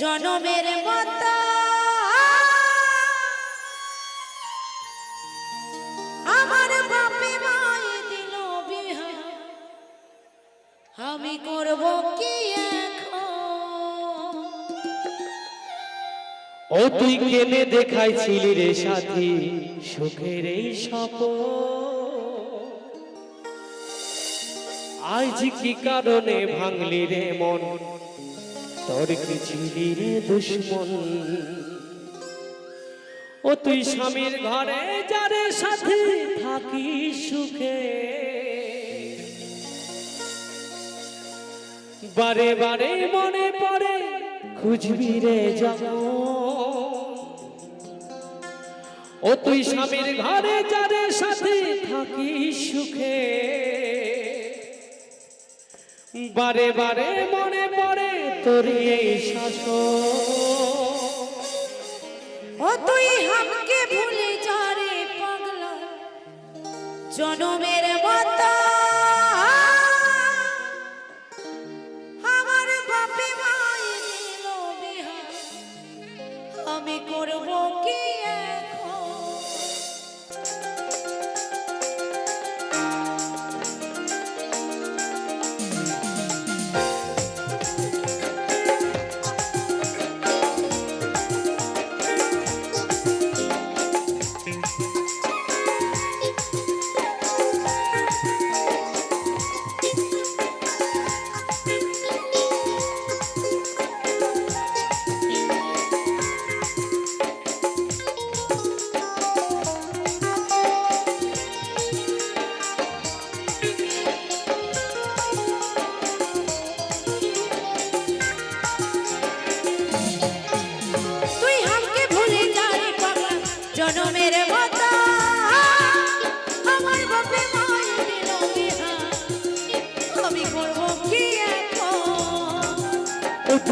জনমের মতো। আমার বাপে মায়ে দিল বিহা। আমি করব কি ও তুই কেনে দেখাইছিলি রে সাথী সুখের এই সপ আজ কি কারণে ভাঙলি রে মন? তোর কি ছিলি দুশ্মন। ও তুই স্বামীর ঘরে যারে সাথে থাকি সুখে। বারে বারে মনে পড়ে, খুঁজবি রে ও তুই স্বামীর ঘরে যারে সাথে থাকি সুখে। বারে বারে মনে পড়ে তোর এই শাসন। ও তুই হামকে ভুলে যা রে পাগলা। জনমের মতো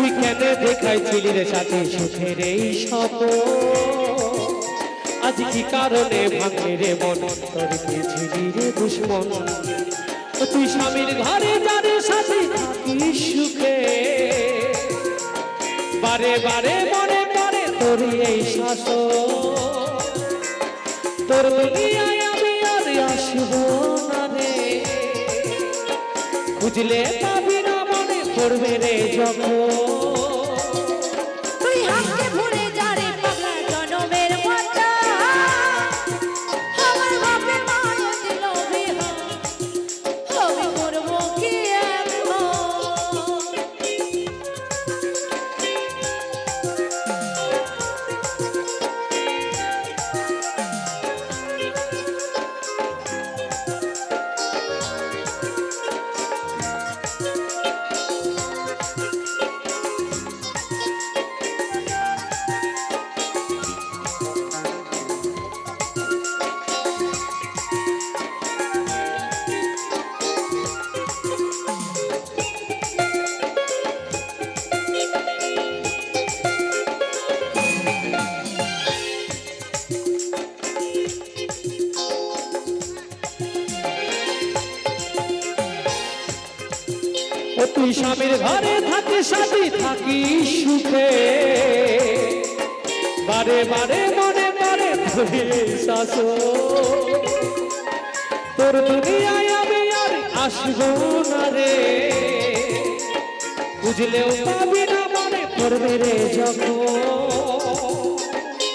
তুই কেন দেখাইছিলি রে সাথে সুখের এই সপ আজ কি কারণে ভাঙলি রে মন? তোর কি রে দুশ্মন। তুই স্বামীর ঘরে সাথে থাকি সুখে? বারে বারে মনে পড়ে তোর এই শাসন। তোর দুনিয়ায় আমি আর আসব না রে। খুঁজলে পাবি না মনে পড়বে রে যখন। তুই স্বামীর ঘরে, থাকি সাথী, থাকি সুখে। বারে বারে মনে তোরে শাসন। তোর দুনিয়ায় আমি আর আসব না রে। বুঝলেও পাবি না মনে পড়বে রে যখন।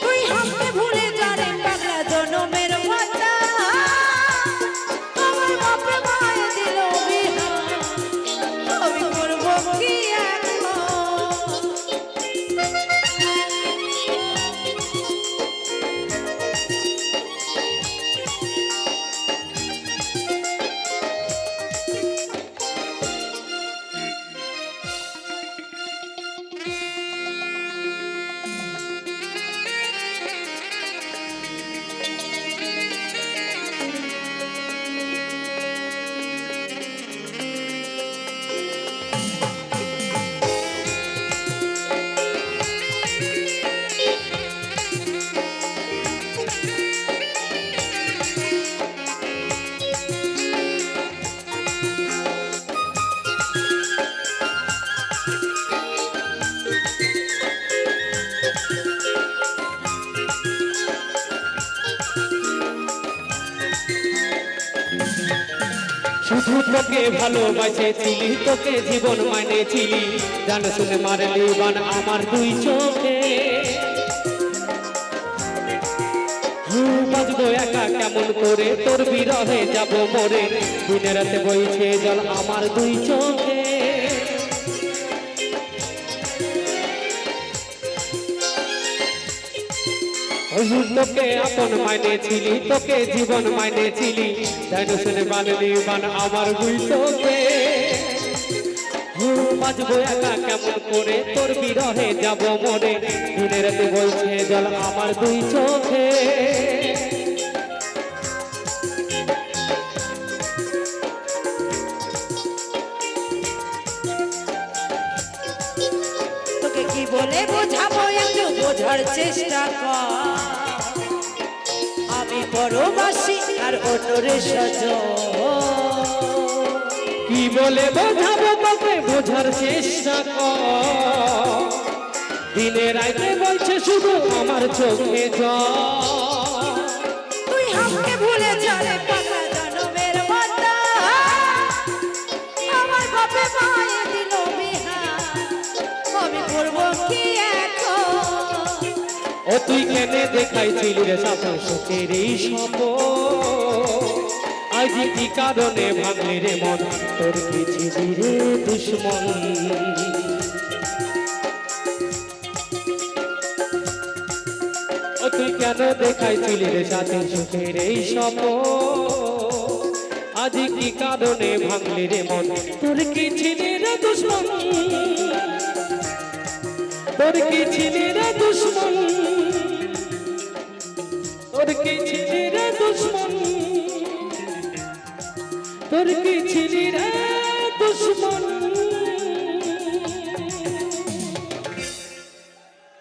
তুই হামকে শুধু তোকে ভালোবাসেছিলি তোকে জীবন মানেছিলি জান শুনে মারলি বান আমার দুই চোখে। বাজবো একা কেমন করে? তোর বিরহে যাব মরে। দিনে রাতে বইছে জল আমার দুই চোখে। তোকে আপন মানেছিলি তোকে জীবন মানেছিলি। শুনে বানলি বান আমার চোখে। হুম, বাজবো একা কেমন করে? তোর বিরহে যাব মরে দিনে রাতে বইছে জল আমার দুই চোখে। তোকে কি বলে বোঝাবো? একটু বোঝার চেষ্টা কর। পরবাসী আর অন্যরে সজ। কি বলে বোঝাবো তোকে বোঝার চেষ্টা দিনে রাইতে বলছে শুধু আমার চোখে জল। তুই কেনে দেখাইছিলি রে সাপন সুখের এই সপ আজ কি কারণে ভাঙলি রে মন? তোর ছিলি রে দুশ্মন? তুই কেন দেখাইছিলি রে সাথে সুখের এই সপ আজ কি কারণে ভাঙলি রে মন? তোর কি ছিলি রে দুশ্মন? তোর কি ছিলি রে দুশ্মন? দুশ্মন। তোর কি ছিলি রে দুশ্মন?